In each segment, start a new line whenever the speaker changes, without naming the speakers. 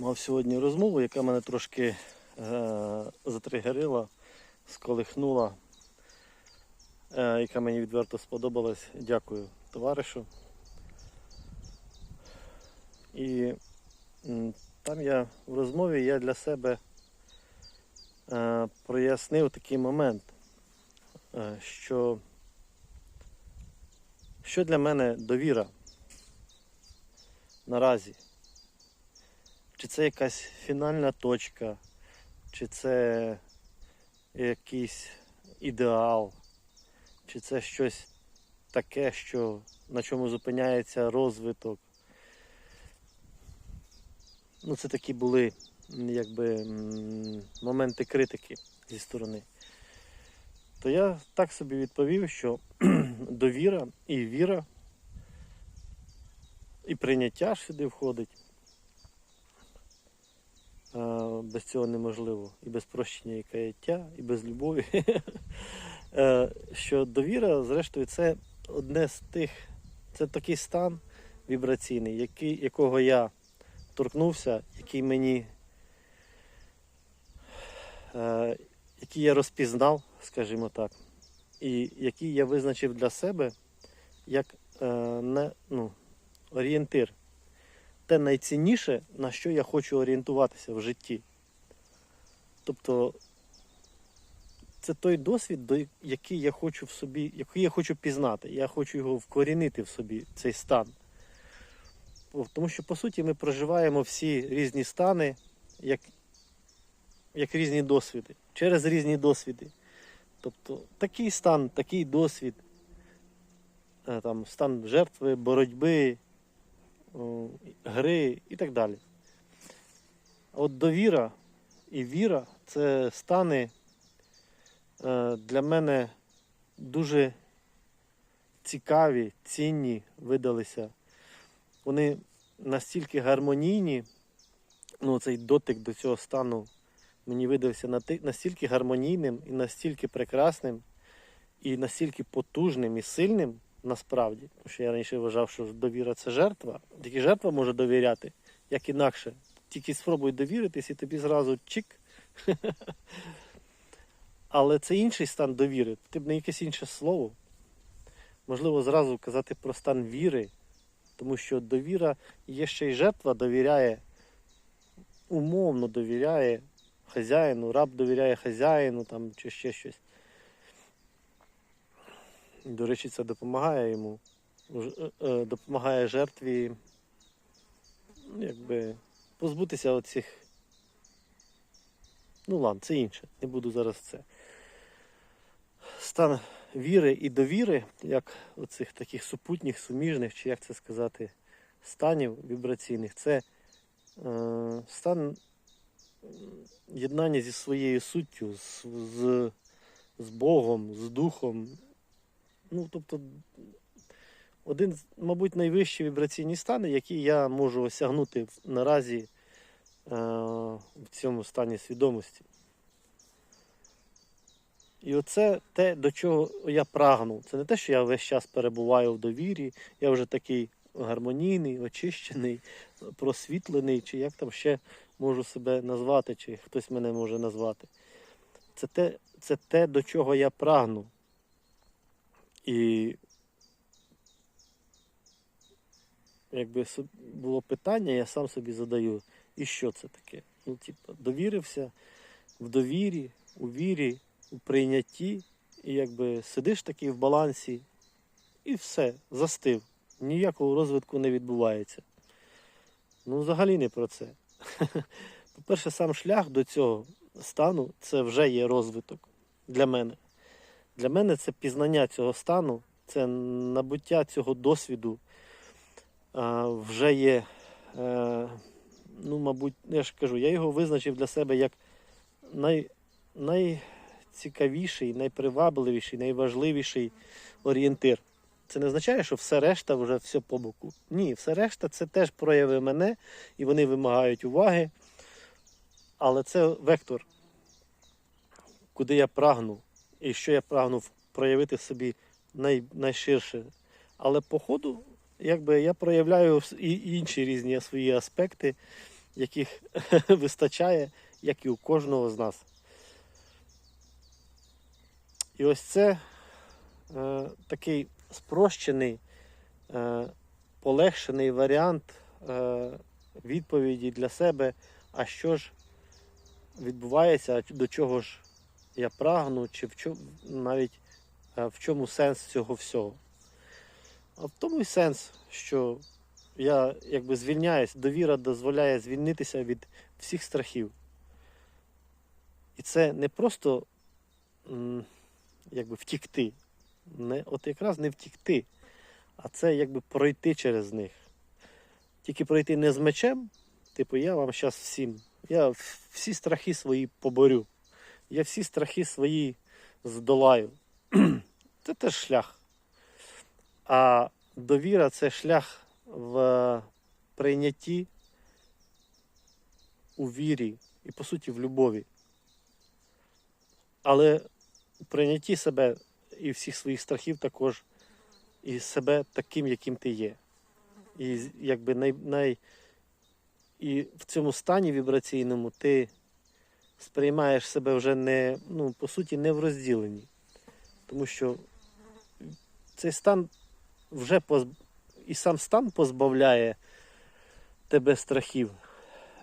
Мав сьогодні розмову, яка мене трошки е, затригерила, сколихнула, е, яка мені відверто сподобалась. Дякую товаришу. І там я в розмові я для себе е, прояснив такий момент, е, що, що для мене довіра наразі. Чи це якась фінальна точка, чи це якийсь ідеал, чи це щось таке, що, на чому зупиняється розвиток. Ну, це такі були якби моменти критики зі сторони. То я так собі відповів, що довіра і віра, і прийняття сюди входить. Без цього неможливо. І без прощення і каяття, і без любові. Е, Що довіра, зрештою, це одне з тих, це такий стан вібраційний, який, якого я торкнувся, який мені, е, який я розпізнав, скажімо так, і який я визначив для себе як е, не, ну, орієнтир те найцінніше, на що я хочу орієнтуватися в житті. Тобто це той досвід, який я хочу в собі, який я хочу пізнати. Я хочу його вкорінити в собі, цей стан. Тому що, по суті, ми проживаємо всі різні стани, як, як різні досвіди, через різні досвіди. Тобто такий стан, такий досвід, е, там, стан жертви, боротьби, гри і так далі. От довіра і віра це стани е, для мене дуже цікаві, цінні видалися. Вони настільки гармонійні, ну цей дотик до цього стану мені видався настільки гармонійним і настільки прекрасним, і настільки потужним і сильним насправді. Тому що я раніше вважав, що довіра це жертва. Тільки жертва може довіряти, як інакше. Тільки спробуй довіритись і тобі зразу чик. Але це інший стан довіри. Ти б не якесь інше слово. Можливо, зразу казати про стан віри, тому що довіра є ще й жертва довіряє, умовно довіряє хазяїну, раб довіряє хазяїну там, чи ще щось. До речі, це допомагає йому. Е, е, Допомагає жертві ну, якби, позбутися оцих. Ну ладно, це інше. Не буду зараз це. Стан віри і довіри, як оцих таких супутніх, суміжних, чи як це сказати, станів вібраційних, це е, стан єднання зі своєю суттю, з, з, з Богом, з Духом. Ну, тобто, один, мабуть, найвищі вібраційні стани, які я можу осягнути наразі е, в цьому стані свідомості. І оце те, до чого я прагну. Це не те, що я весь час перебуваю в довірі, я вже такий гармонійний, очищений, просвітлений, чи як там ще можу себе назвати, чи хтось мене може назвати. Це те, це те до чого я прагну. І якби було питання, я сам собі задаю, і що це таке? Ну, типу, довірився в довірі, у вірі, у прийнятті, і якби сидиш такий в балансі, і все, застив. Ніякого розвитку не відбувається. Ну, взагалі не про це. По-перше, сам шлях до цього стану це вже є розвиток для мене. Для мене це пізнання цього стану, це набуття цього досвіду вже є, е, ну, мабуть, я ж кажу, я його визначив для себе як най, найцікавіший, найпривабливіший, найважливіший орієнтир. Це не означає, що все решта вже все по боку. Ні, все решта це теж прояви мене, і вони вимагають уваги. Але це вектор, куди я прагну, і що я прагну в- проявити собі най, найширше. Але по ходу, якби я проявляю і інші різні свої аспекти, яких вистачає, як і у кожного з нас. І ось це е, такий спрощений, е, полегшений варіант е, відповіді для себе, а що ж відбувається, до чого ж я прагну, чи в чому навіть е, в чому сенс цього всього. А в тому й сенс, що я якби звільняюсь, довіра дозволяє звільнитися від всіх страхів. І це не просто якби втікти. Не, от якраз не втікти, а це якби пройти через них. Тільки пройти не з мечем, типу, я вам зараз всім, я всі страхи свої поборю. Я всі страхи свої здолаю. Це теж шлях. А довіра це шлях в прийнятті у вірі і, по суті, в любові. Але прийнятті себе і всіх своїх страхів також, і себе таким, яким ти є. І якби най, най, і в цьому стані вібраційному ти сприймаєш себе вже не, ну, по суті, не в розділенні. Тому що цей стан вже поз... і сам стан позбавляє тебе страхів,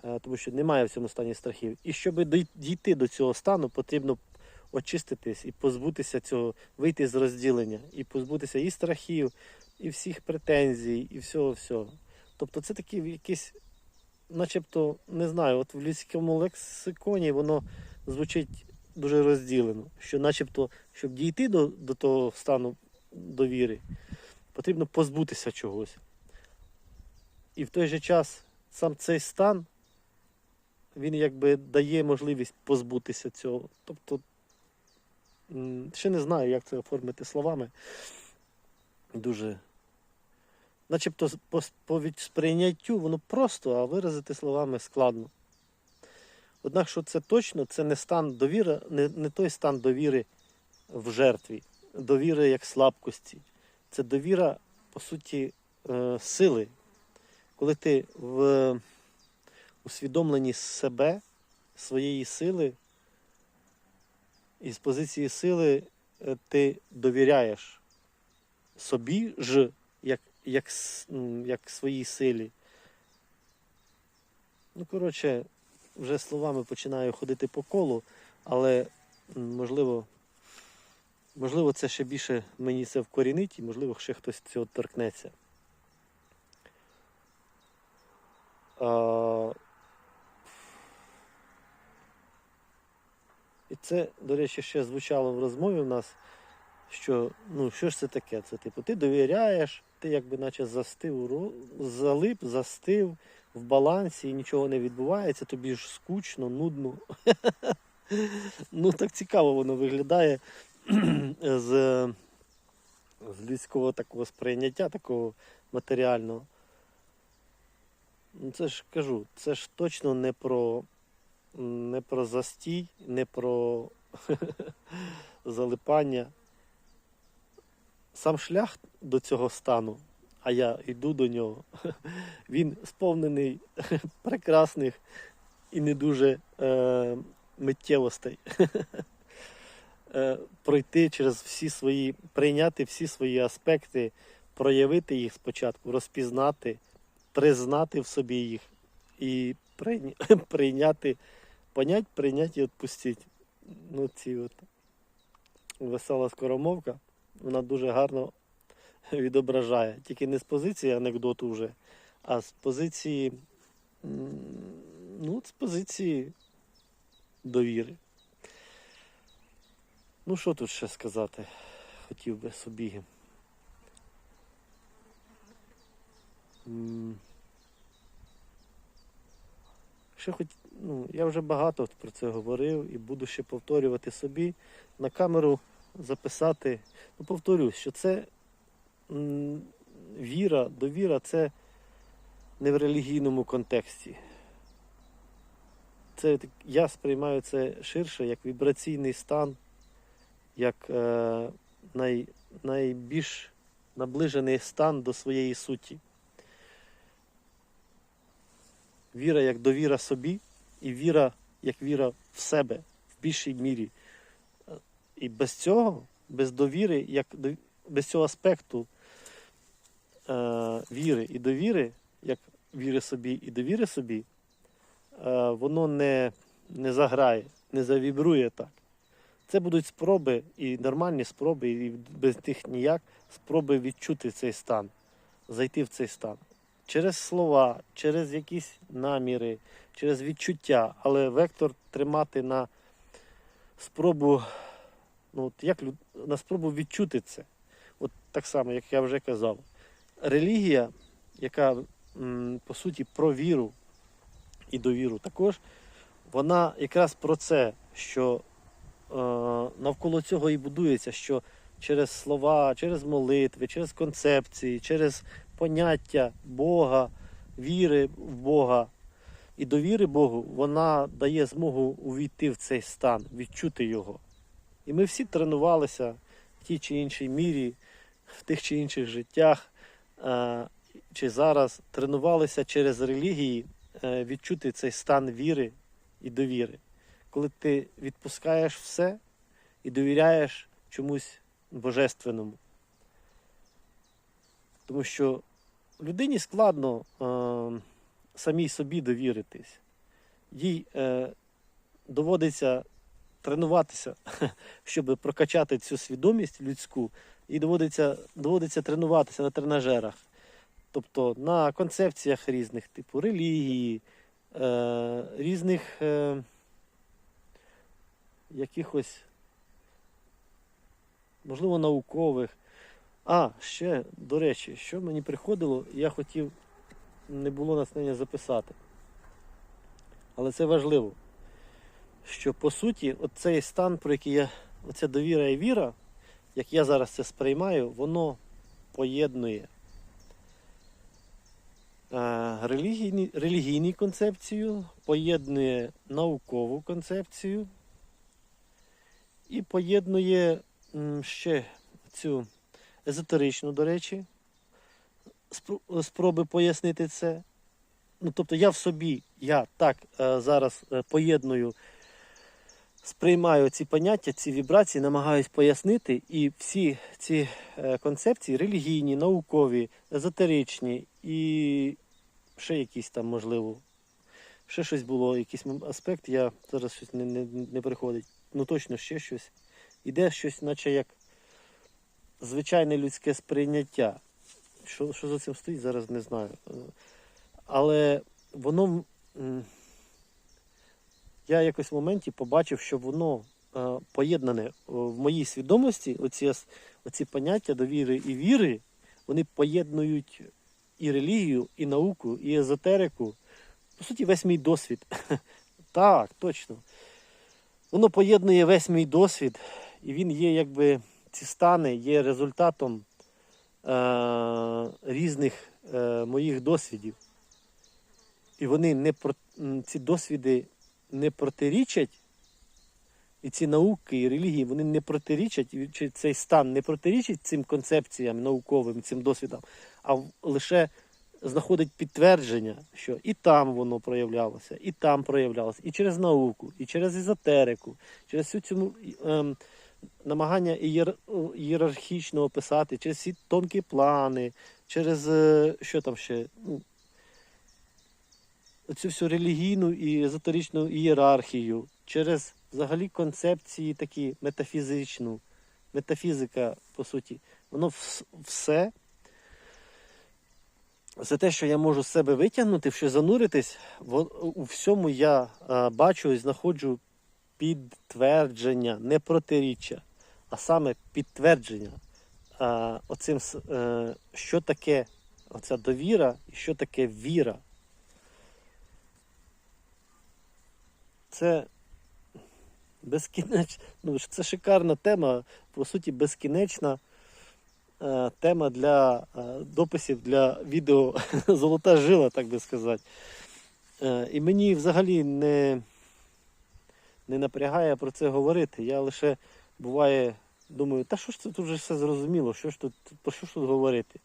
е, тому що немає в цьому стані страхів. І щоб дійти до цього стану, потрібно очиститись і позбутися цього, вийти з розділення, і позбутися і страхів, і всіх претензій, і всього всього. Тобто це такий якийсь, начебто, не знаю, от в людському лексиконі воно звучить дуже розділено, що начебто, щоб дійти до, до того стану довіри, потрібно позбутися чогось. І в той же час сам цей стан, він якби дає можливість позбутися цього. Тобто, ще не знаю, як це оформити словами. Дуже. Начебто по, сприйняттю воно просто, а виразити словами складно. Однак, що це точно, це не стан довіри, не, не той стан довіри в жертві, довіри як слабкості. Це довіра, по суті, е, сили. Коли ти в усвідомленні себе, своєї сили, і з позиції сили е, ти довіряєш собі ж, як, як, як своїй силі. Ну, коротше, вже словами починаю ходити по колу, але можливо, можливо, це ще більше мені це вкорінить, і можливо, ще хтось цього торкнеться. А... І це, до речі, ще звучало в розмові в нас, що ну, що ж це таке? Це типу, ти довіряєш, ти якби наче застив, залип, застив в балансі і нічого не відбувається, тобі ж скучно, нудно. Ну, так цікаво воно виглядає з, з людського такого сприйняття, такого матеріального. Ну, це ж кажу, це ж точно не про, не про застій, не про залипання. Сам шлях до цього стану, а я йду до нього, він сповнений прекрасних і не дуже е, миттєвостей. Е, пройти через всі свої, прийняти всі свої аспекти, проявити їх спочатку, розпізнати, признати в собі їх і прийняти, понять, прийняти і відпустити. Ну, ці от весела скоромовка, вона дуже гарно відображає. Тільки не з позиції анекдоту вже, а з позиції, ну, з позиції довіри. Ну, що тут ще сказати? Хотів би собі. Ще хоч, ну, я вже багато про це говорив і буду ще повторювати собі на камеру записати. Ну, повторюсь, що це віра, довіра це не в релігійному контексті. Це я сприймаю це ширше як вібраційний стан, як е, най, найбільш наближений стан до своєї суті. Віра як довіра собі, і віра як віра в себе в більшій мірі. І без цього, без довіри, як без цього аспекту е, віри і довіри, як віри собі і довіри собі, е, воно не, не заграє, не завібрує так. Це будуть спроби і нормальні спроби, і без тих ніяк спроби відчути цей стан, зайти в цей стан. Через слова, через якісь наміри, через відчуття, але вектор тримати на спробу, ну от як люд- на спробу відчути це. От так само, як я вже казав. Релігія, яка по суті про віру і довіру також, вона якраз про це, що е, навколо цього і будується, що через слова, через молитви, через концепції, через поняття Бога, віри в Бога і довіри Богу, вона дає змогу увійти в цей стан, відчути його. І ми всі тренувалися в тій чи іншій мірі, в тих чи інших життях, е, чи зараз тренувалися через релігії е, відчути цей стан віри і довіри. Коли ти відпускаєш все і довіряєш чомусь божественному. Тому що людині складно е, самій собі довіритись. Їй е, доводиться тренуватися, щоб прокачати цю свідомість людську, і доводиться, доводиться тренуватися на тренажерах. Тобто на концепціях різних, типу релігії, е, різних е, якихось, можливо, наукових. А, ще, до речі, що мені приходило, я хотів, не було натхнення записати. Але це важливо, що по суті, оцей стан, про який я, оця довіра і віра, як я зараз це сприймаю, воно поєднує е, релігійні, релігійну концепцію, поєднує наукову концепцію і поєднує ще цю езотеричну, до речі, спроби пояснити це. Ну, тобто я в собі, я так е, зараз е, поєдную, сприймаю ці поняття, ці вібрації, намагаюсь пояснити, і всі ці е, концепції релігійні, наукові, езотеричні і ще якісь там, можливо, ще щось було, якийсь аспект, я зараз щось не, не, не приходить. Ну точно ще щось. Іде щось, наче як звичайне людське сприйняття. Що, що за цим стоїть, зараз не знаю. Е, Але воно. Я якось в моменті побачив, що воно е, поєднане в моїй свідомості, оці, оці поняття довіри і віри, вони поєднують і релігію, і науку, і езотерику. По суті, весь мій досвід. Так, точно. Воно поєднує весь мій досвід, і він є, якби ці стани є результатом е, різних е, моїх досвідів. І вони не про, ці досвіди не протирічать, і ці науки і релігії вони не протирічать, чи цей стан не протирічить цим концепціям науковим, цим досвідам, а лише знаходить підтвердження, що і там воно проявлялося, і там проявлялося, і через науку, і через езотерику, через всю цю ем, намагання ієр, ієрархічно описати, через всі тонкі плани, через е, що там ще, ну, цю всю релігійну і езотеричну ієрархію, через взагалі концепції такі метафізичну, метафізика, по суті, воно вс- все. Це те, що я можу з себе витягнути, в що зануритись, у всьому я бачу і знаходжу підтвердження, не протиріччя, а саме підтвердження а, оцим, е, що таке оця довіра і що таке віра. Це безкінеч... ну, це шикарна тема, по суті, безкінечна е, тема для е, дописів для відео Золота жила, так би сказати. Е, і мені взагалі не, не напрягає про це говорити. Я лише буває думаю, та що ж це тут вже все зрозуміло, що ж тут, про що ж тут говорити?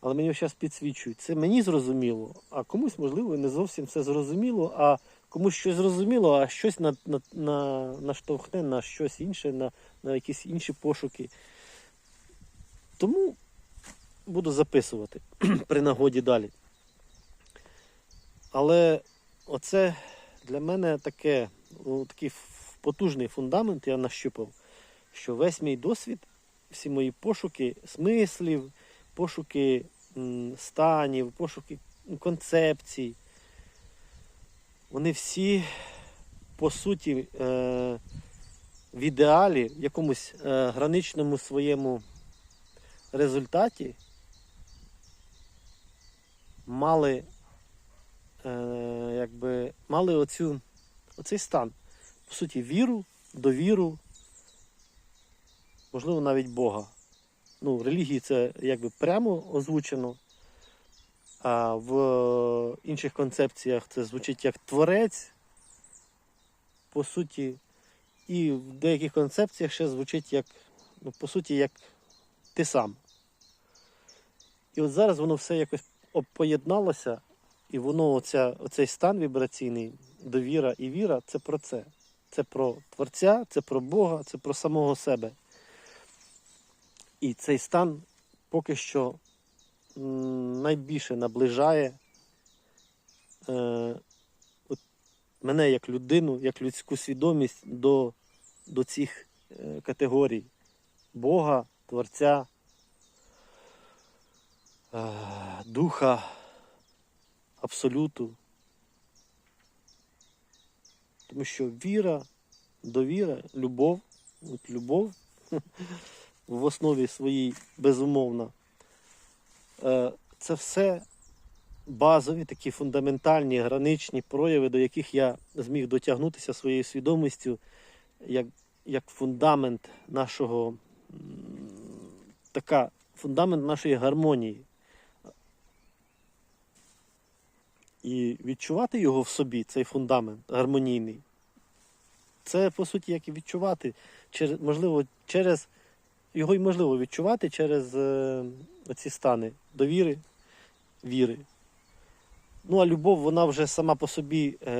Але мені зараз підсвічують. Це мені зрозуміло, а комусь, можливо, не зовсім все зрозуміло, а комусь щось зрозуміло, а щось на, на, на, наштовхне на щось інше, на, на якісь інші пошуки. Тому буду записувати при нагоді далі. Але оце для мене таке, такий потужний фундамент я нащупав, що весь мій досвід, всі мої пошуки смислів, пошуки станів, пошуки концепцій, вони всі по суті е, в ідеалі, в якомусь е, граничному своєму результаті мали, е, якби, мали оцю, оцей стан. По суті, віру, довіру, можливо, навіть Бога. Ну, в релігії це якби прямо озвучено, а в інших концепціях це звучить як творець, по суті, і в деяких концепціях ще звучить як, ну, по суті, як ти сам. І от зараз воно все якось поєдналося, і воно, оця, оцей стан вібраційний, довіра і віра, це про це. Це про Творця, це про Бога, це про самого себе. І цей стан поки що найбільше наближає е, от мене як людину, як людську свідомість до, до цих е, категорій Бога, Творця, е, Духа, Абсолюту. Тому що віра, довіра, любов, от любов в основі своїй безумовна. Е, Це все базові, такі фундаментальні, граничні прояви, до яких я зміг дотягнутися своєю свідомістю, як, як фундамент нашого, така, фундамент нашої гармонії. І відчувати його в собі, цей фундамент гармонійний. Це, по суті, як і відчувати, можливо, через його й можливо відчувати через е, ці стани довіри, віри. Ну, а любов, вона вже сама по собі е,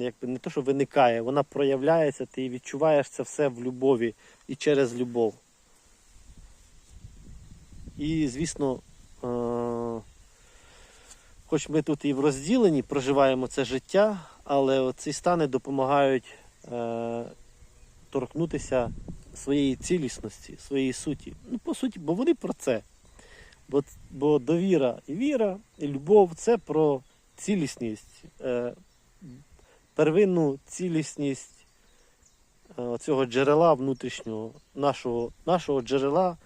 якби не то, що виникає, вона проявляється, ти відчуваєш це все в любові і через любов. І, звісно, е, хоч ми тут і в розділенні проживаємо це життя, але ці стани допомагають е, торкнутися своєї цілісності, своєї суті. Ну, по суті, бо вони про це. Бо, бо довіра і віра, і любов це про цілісність, е, первинну цілісність е, цього джерела внутрішнього, нашого, нашого джерела,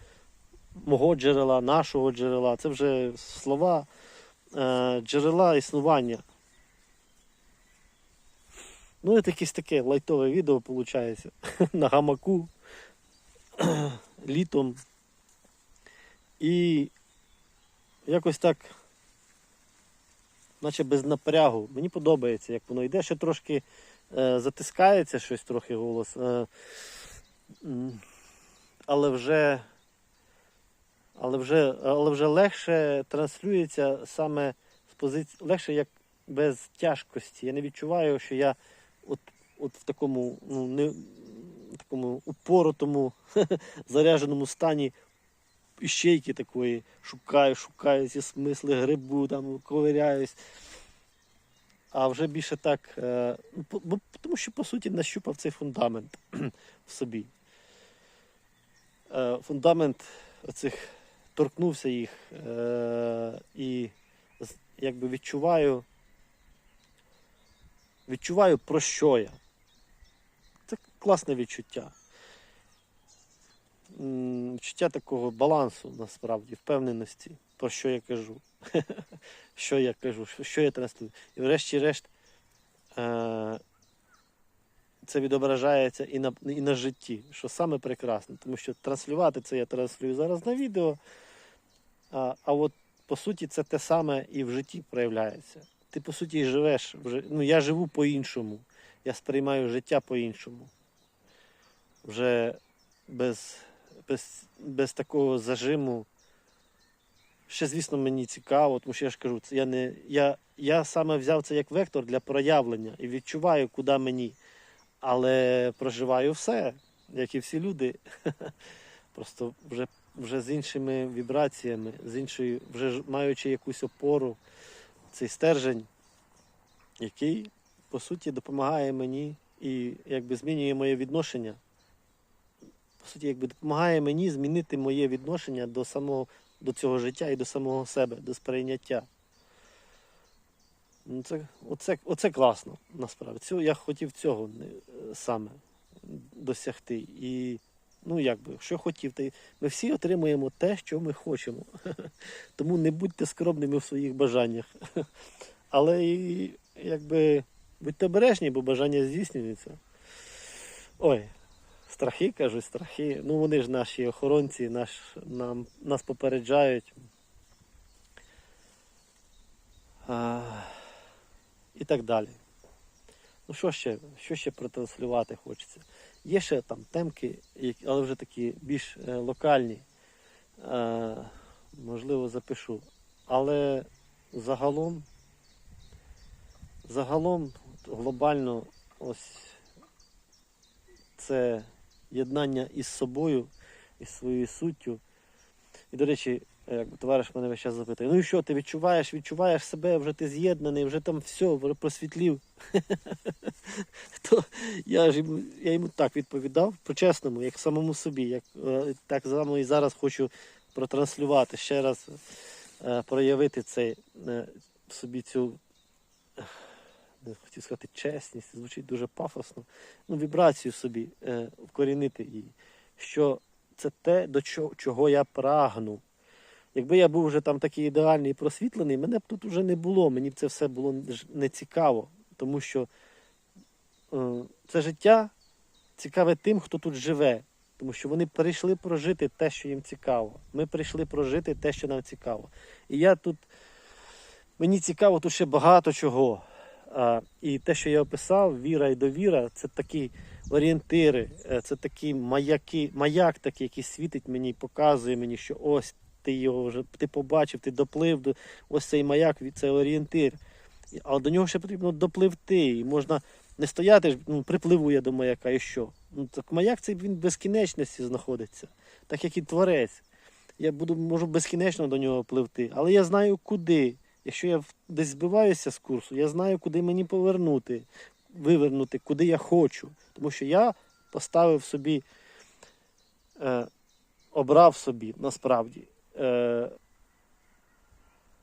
мого джерела, нашого джерела. Це вже слова е, джерела існування. Ну, це якесь таке лайтове відео виходить на гамаку літом. І якось так, наче без напрягу. Мені подобається, як воно йде, ще трошки е, затискається щось трохи голос. Е, але вже, але вже, але вже легше транслюється саме з позиції, легше як без тяжкості. Я не відчуваю, що я от, от в такому, ну, не, такому упоротому, заряженому стані іщейки такої, шукаю, шукаю ці смисли, грибу, там, ковиряюсь. А вже більше так, е, ну, бо, тому що по суті нащупав цей фундамент в собі. Е, Фундамент оцих торкнувся їх е, і якби відчуваю, відчуваю про що я. Класне відчуття. Відчуття такого балансу насправді, впевненості, про що я кажу. що я кажу, що- я транслюю. І врешті-решт е- це відображається і на, і на житті, що саме прекрасне. Тому що транслювати це я транслюю зараз на відео. А, а от по суті це те саме і в житті проявляється. Ти по суті живеш. Ну, я живу по-іншому. Я сприймаю життя по-іншому. Вже без, без, без такого зажиму, ще, звісно, мені цікаво, тому що я ж кажу, це я не. Я, я саме взяв це як вектор для проявлення і відчуваю, куди мені. Але проживаю все, як і всі люди. Просто вже, вже з іншими вібраціями, з іншою, вже маючи якусь опору, цей стержень, який, по суті, допомагає мені і якби змінює моє відношення. По суті, якби допомагає мені змінити моє відношення до самого до цього життя і до самого себе, до сприйняття. Ну, це, оце, оце класно, насправді. Цього, я хотів цього саме досягти. І ну якби, що хотів, то ми всі отримуємо те, що ми хочемо. Тому не будьте скромними в своїх бажаннях. Але і якби будьте обережні, бо бажання здійснюються. Ой, страхи кажуть, страхи. Ну вони ж наші охоронці, наш, нам, нас попереджають. А, і так далі. Ну що ще, що ще протранслювати хочеться? Є ще там темки, але вже такі більш е, локальні. Е, можливо, запишу. Але загалом, загалом глобально ось це єднання із собою, із своєю суттю. І, до речі, як товариш мене весь час запитує, ну і що, ти відчуваєш, відчуваєш себе, вже ти з'єднаний, вже там все, вже просвітлів. То я ж йому, я йому так відповідав, по-чесному, як самому собі, як е, так само і зараз хочу протранслювати, ще раз е, проявити цей, е, собі цю, е, хотів сказати, чесність, звучить дуже пафосно, ну, вібрацію собі е, вкорінити її, що це те, до чого, чого я прагну. Якби я був вже там такий ідеальний і просвітлений, мене б тут вже не було. Мені б це все було не цікаво, тому що е, це життя цікаве тим, хто тут живе. Тому що вони прийшли прожити те, що їм цікаво. Ми прийшли прожити те, що нам цікаво. І я тут, мені цікаво тут ще багато чого. А, і те, що я описав, віра і довіра, це такі орієнтири, е, це такі маяки, маяк такий, який світить мені, показує мені, що ось ти його вже ти побачив, ти доплив до ось цей маяк, це орієнтир. Але до нього ще потрібно допливти. І можна не стояти, ну, припливу я до маяка, і що? Ну, так маяк цей він в безкінечності знаходиться, так як і творець. Я буду, можу безкінечно до нього пливти, але я знаю куди. Якщо я десь збиваюся з курсу, я знаю, куди мені повернути, вивернути, куди я хочу. Тому що я поставив собі, е, обрав собі насправді. Е,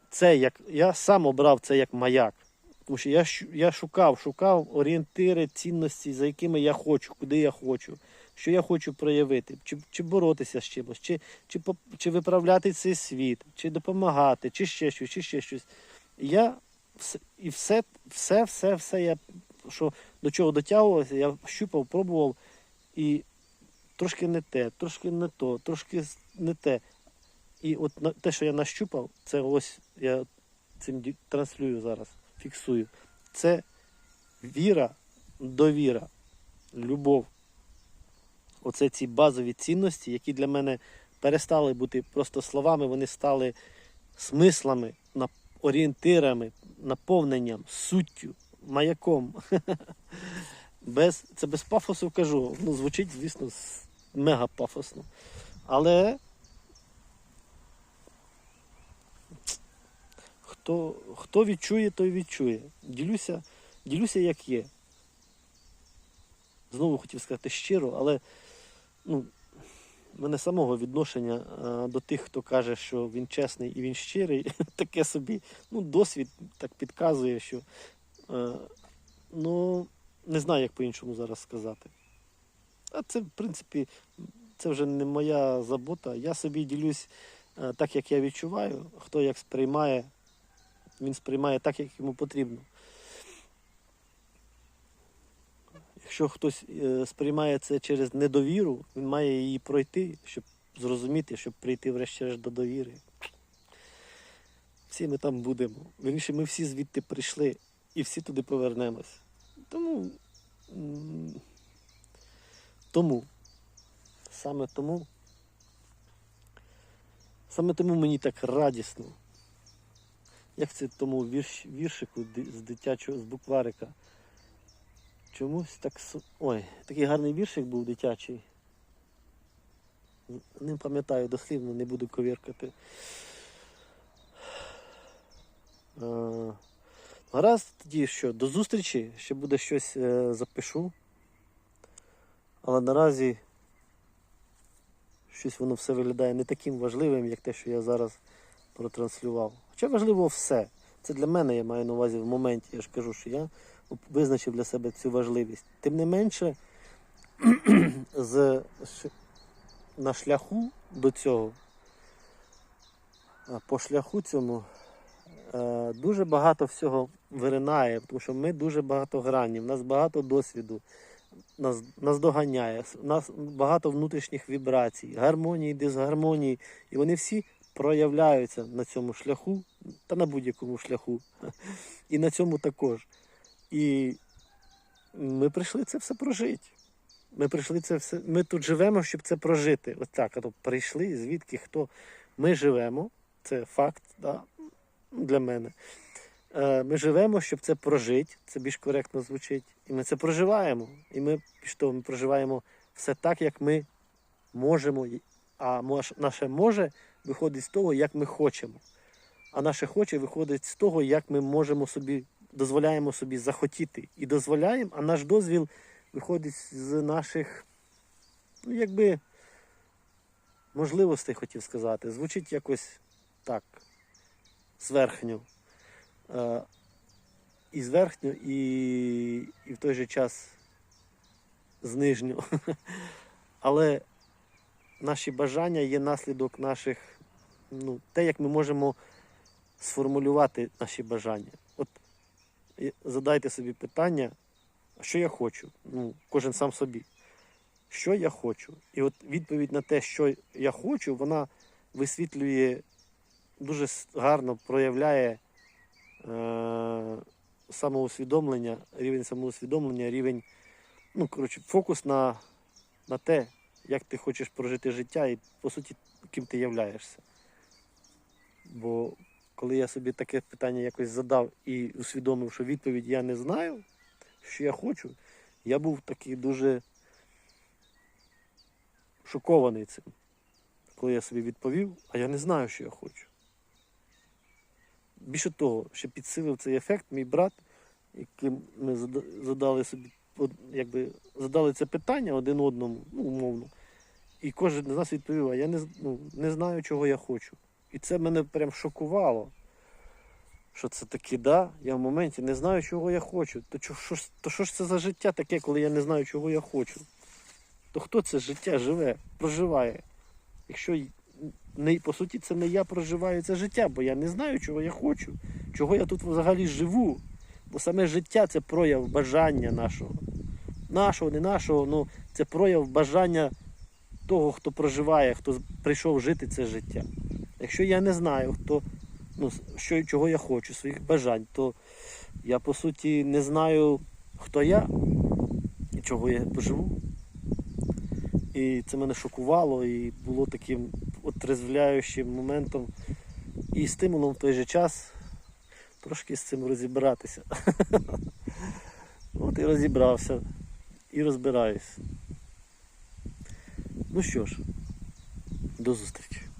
це як, я сам обрав це як маяк. Тому що я, я шукав, шукав орієнтири, цінності, за якими я хочу, куди я хочу, що я хочу проявити, чи, чи боротися з чимось, чи, чи, чи виправляти цей світ, чи допомагати, чи ще щось, чи ще щось. Я і все, все, все, все, я, що до чого дотягувався, я щупав, пробував, і трошки не те, трошки не то, трошки не те. І от те, що я нащупав, це ось я цим транслюю зараз, фіксую. Це віра, довіра, любов. Оце ці базові цінності, які для мене перестали бути просто словами, вони стали смислами, орієнтирами, наповненням, суттю, маяком. Без, це без пафосу кажу. Ну, звучить, звісно, мега пафосно. Але хто, хто відчує, той відчує. Ділюся, ділюся як є. Знову хотів сказати щиро, але ну, мене самого відношення а, до тих, хто каже, що він чесний і він щирий, таке собі ну, досвід так підказує, що е, ну, не знаю, як по-іншому зараз сказати. А це, в принципі, це вже не моя забота. Я собі ділюсь е, так, як я відчуваю, хто як сприймає, він сприймає так, як йому потрібно. Якщо хтось е, сприймає це через недовіру, він має її пройти, щоб зрозуміти, щоб прийти врешті-решт до довіри. Всі ми там будемо. Вірніше, ми всі звідти прийшли і всі туди повернемось. Тому, тому, саме тому, Саме тому мені так радісно. Як це тому вірш, віршику з дитячого, з букварика. Чомусь так. Ой, такий гарний віршик був дитячий. Не пам'ятаю дослівно, не буду ковіркати. Е, Гаразд тоді що, до зустрічі, ще буде щось е, запишу. Але наразі щось воно все виглядає не таким важливим, як те, що я зараз протранслював. Хоча важливо все. Це для мене я маю на увазі в моменті. Я ж кажу, що я визначив для себе цю важливість. Тим не менше, з, на шляху до цього, по шляху цьому е, дуже багато всього виринає, тому що ми дуже багатогранні, в нас багато досвіду, нас, нас доганяє, у нас багато внутрішніх вібрацій, гармонії, дисгармонії, і вони всі проявляються на цьому шляху та на будь-якому шляху. І на цьому також. І ми прийшли це все прожити. Ми прийшли це все. Ми тут живемо, щоб це прожити. Ось так. А то прийшли, звідки хто. Ми живемо, це факт да, для мене. Е, Ми живемо, щоб це прожити. Це більш коректно звучить. І ми це проживаємо. І ми того, ми проживаємо все так, як ми можемо. А наше може виходить з того, як ми хочемо. А наше хоче виходить з того, як ми можемо собі, дозволяємо собі захотіти. І дозволяємо, а наш дозвіл виходить з наших, ну, якби, можливостей, хотів сказати. Звучить якось так, зверхньо. Е, і зверхньо, і, і в той же час знижньо. Але наші бажання є наслідок наших, ну, те, як ми можемо сформулювати наші бажання. Е, задайте собі питання, що я хочу? Ну, кожен сам собі. Що я хочу? І от відповідь на те, що я хочу, вона висвітлює, дуже гарно проявляє е- самоусвідомлення, рівень самоусвідомлення, рівень, ну, коротше, фокус на, на те, як ти хочеш прожити життя і, по суті, ким ти являєшся. Бо коли я собі таке питання якось задав і усвідомив, що відповідь я не знаю, що я хочу, я був такий дуже шокований цим. Коли я собі відповів, а я не знаю, що я хочу. Більше того, ще підсилив цей ефект мій брат, яким ми задали собі, якби, задали це питання один одному, ну, умовно. І кожен з нас відповів, а я не, ну, не знаю, чого я хочу. І це мене прям шокувало. Що це таке, да? Я в моменті не знаю, чого я хочу. То, що, ж- то що ж це за життя таке, коли я не знаю, чого я хочу? То хто це життя живе, проживає? Якщо не, по суті це не я проживаю це життя, бо я не знаю, чого я хочу, чого я тут взагалі живу. Бо саме життя це прояв бажання нашого. Нашого, не нашого, ну це прояв бажання того, хто проживає, хто прийшов жити це життя. Якщо я не знаю, хто, ну, що, чого я хочу, своїх бажань, то я по суті не знаю, хто я і чого я живу. І це мене шокувало і було таким отрезвляючим моментом і стимулом в той же час трошки з цим розібратися. От і розібрався, і розбираюсь. Ну що ж, до зустрічі.